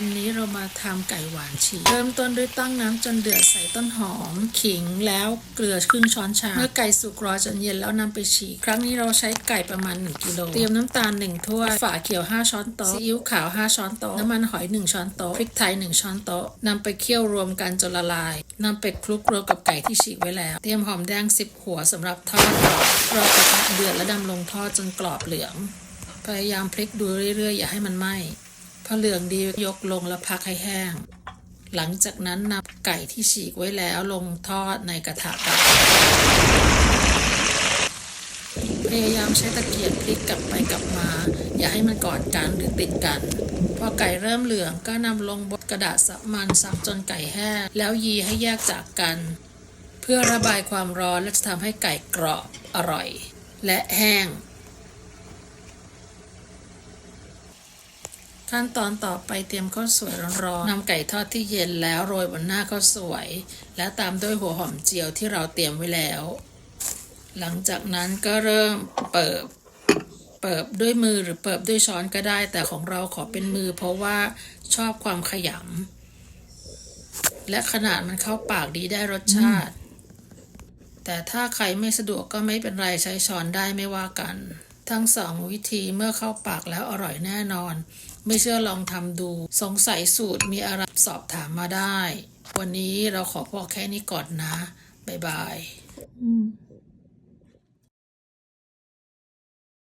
วันนี้เรามาทำไก่หวานฉีกเริ่มต้นด้วยตั้งน้ำจนเดือดใส่ต้นหอม ขิงแล้วเกลือครึ่งช้อนชาเมื่อไก่สุกรอจนเย็นแล้วนำไปฉีกครั้งนี้เราใช้ไก่ประมาณ 1กิโลเตรียมน้ำตาล1ถ้วยฝาเขียว 5 ช้อนโต๊ะซีอิ๊วขาว 5 ช้อนโต๊ะน้ำมันหอย 1 ช้อนโต๊ะพริกไทย 1 ช้อนโต๊ะนำไปเคี่ยวรวมกันจนละลายนำไปคลุกรวมกับไก่ที่ฉีกไว้แล้ว เตรียมหอมแดง 10 หัวสำหรับทอดกรอรอกระทะเดือดและดำลงทอดจนกรอบเหลืองพยายามพลิกดูเรื่อยๆ อย่าให้มันไหม้ พอเหลืองดียกลงแล้วพักให้แห้ง หลังจากนั้นนำไก่ที่ฉีกไว้แล้วลงทอดในกระทะเตาพยายามใช้ตะเกียบพลิกกลับไปกลับมา อย่าให้มันกอดกันหรือติดกัน พอไก่เริ่มเหลืองก็นำลงบนกระดาษซับมันซับจนไก่แห้งแล้วยีให้แยกจากกัน เพื่อระบายความร้อนและจะทำให้ไก่กรอบอร่อย และแห้ง ขั้นตอนต่อไปเตรียมข้าวสวยร้อนๆนำไก่ทอดที่เย็นแล้วโรยบนหน้าข้าวสวย และตามด้วยหัวหอมเจียวที่เราเตรียมไว้แล้ว หลังจากนั้นก็เริ่มเปิบเปิบด้วยมือหรือเปิบด้วยช้อนก็ได้ แต่ของเราขอเป็นมือเพราะว่าชอบความขยำและขนาดมันเข้าปากดีได้รสชาติ แต่ถ้าใครไม่สะดวกก็ไม่เป็นไรใช้ช้อนได้ไม่ว่ากัน ทั้งสองวิธีเมื่อเข้าปากแล้วอร่อยแน่นอน ไม่เชื่อลองทำดู สงสัยสูตรมีอะไรสอบถามมาได้ วันนี้เราขอพอแค่นี้ก่อนนะ บ๊ายบายอืม